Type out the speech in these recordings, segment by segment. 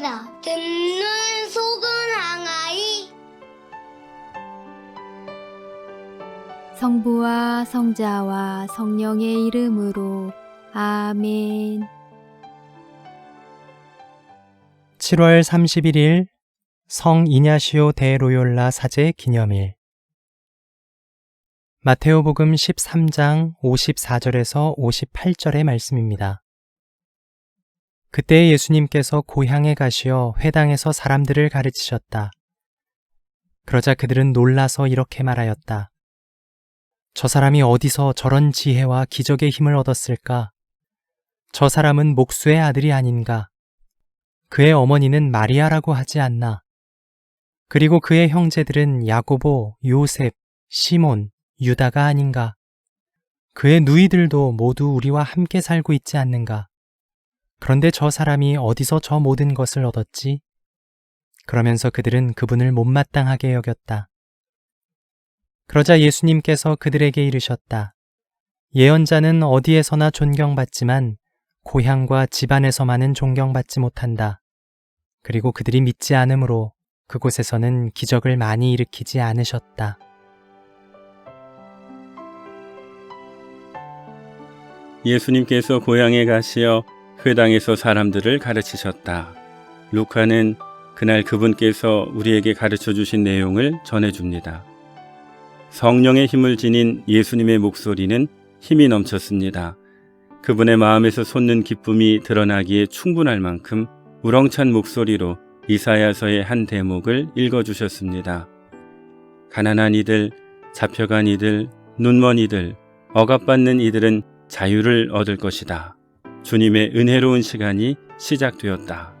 성자 듣는 속은 항아이 성부와 성자와 성령의 이름으로 아멘. 7월 31일 성 이냐시오 대 로욜라 사제 기념일 마테오복음 13장 54절에서 58절의 말씀입니다. 그때 예수님께서 고향에 가시어 회당에서 사람들을 가르치셨다. 그러자 그들은 놀라서 이렇게 말하였다. 저 사람이 어디서 저런 지혜와 기적의 힘을 얻었을까? 저 사람은 목수의 아들이 아닌가? 그의 어머니는 마리아라고 하지 않나? 그리고 그의 형제들은 야고보, 요셉, 시몬, 유다가 아닌가? 그의 누이들도 모두 우리와 함께 살고 있지 않는가? 그런데 저 사람이 어디서 저 모든 것을 얻었지? 그러면서 그들은 그분을 못마땅하게 여겼다. 그러자 예수님께서 그들에게 이르셨다. 예언자는 어디에서나 존경받지만 고향과 집안에서만은 존경받지 못한다. 그리고 그들이 믿지 않으므로 그곳에서는 기적을 많이 일으키지 않으셨다. 예수님께서 고향에 가시어 회당에서 사람들을 가르치셨다. 루카는 그날 그분께서 우리에게 가르쳐 주신 내용을 전해 줍니다. 성령의 힘을 지닌 예수님의 목소리는 힘이 넘쳤습니다. 그분의 마음에서 솟는 기쁨이 드러나기에 충분할 만큼 우렁찬 목소리로 이사야서의 한 대목을 읽어 주셨습니다. 가난한 이들, 잡혀간 이들, 눈먼 이들, 억압받는 이들은 자유를 얻을 것이다. 주님의 은혜로운 시간이 시작되었다.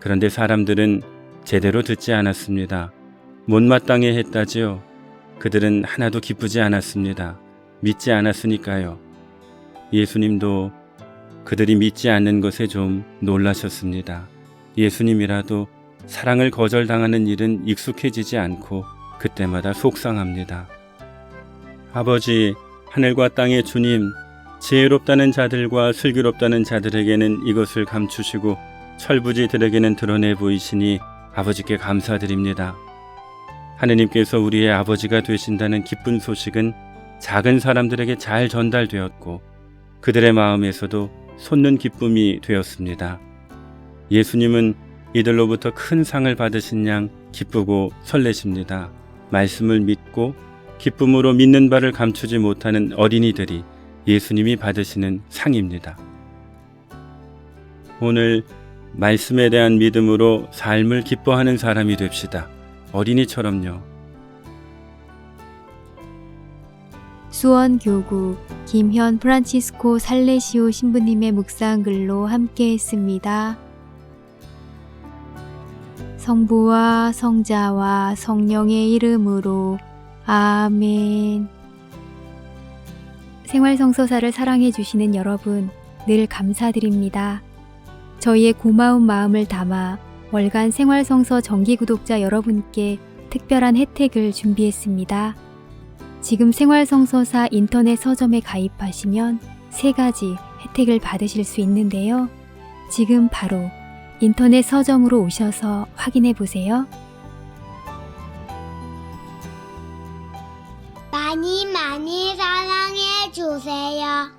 그런데 사람들은 제대로 듣지 않았습니다. 못마땅해 했다지요. 그들은 하나도 기쁘지 않았습니다. 믿지 않았으니까요. 예수님도 그들이 믿지 않는 것에 좀 놀라셨습니다. 예수님이라도 사랑을 거절당하는 일은 익숙해지지 않고 그때마다 속상합니다. 아버지, 하늘과 땅의 주님, 지혜롭다는 자들과 슬기롭다는 자들에게는 이것을 감추시고 철부지들에게는 드러내 보이시니 아버지께 감사드립니다. 하느님께서 우리의 아버지가 되신다는 기쁜 소식은 작은 사람들에게 잘 전달되었고 그들의 마음에서도 솟는 기쁨이 되었습니다. 예수님은 이들로부터 큰 상을 받으신 양 기쁘고 설레십니다. 말씀을 믿고 기쁨으로 믿는 바를 감추지 못하는 어린이들이 예수님이 받으시는 상입니다. 오늘 말씀에 대한 믿음으로 삶을 기뻐하는 사람이 됩시다. 어린이처럼요. 수원 교구 김현 프란치스코 살레시오 신부님의 묵상 글로 함께 했습니다. 성부와 성자와 성령의 이름으로 아멘. 생활성서사를 사랑해주시는 여러분, 늘 감사드립니다. 저희의 고마운 마음을 담아 월간 생활성서 정기 구독자 여러분께 특별한 혜택을 준비했습니다. 지금 생활성서사 인터넷 서점에 가입하시면 세 가지 혜택을 받으실 수 있는데요. 지금 바로 인터넷 서점으로 오셔서 확인해 보세요. 많이 많이 사 랑해 주세요.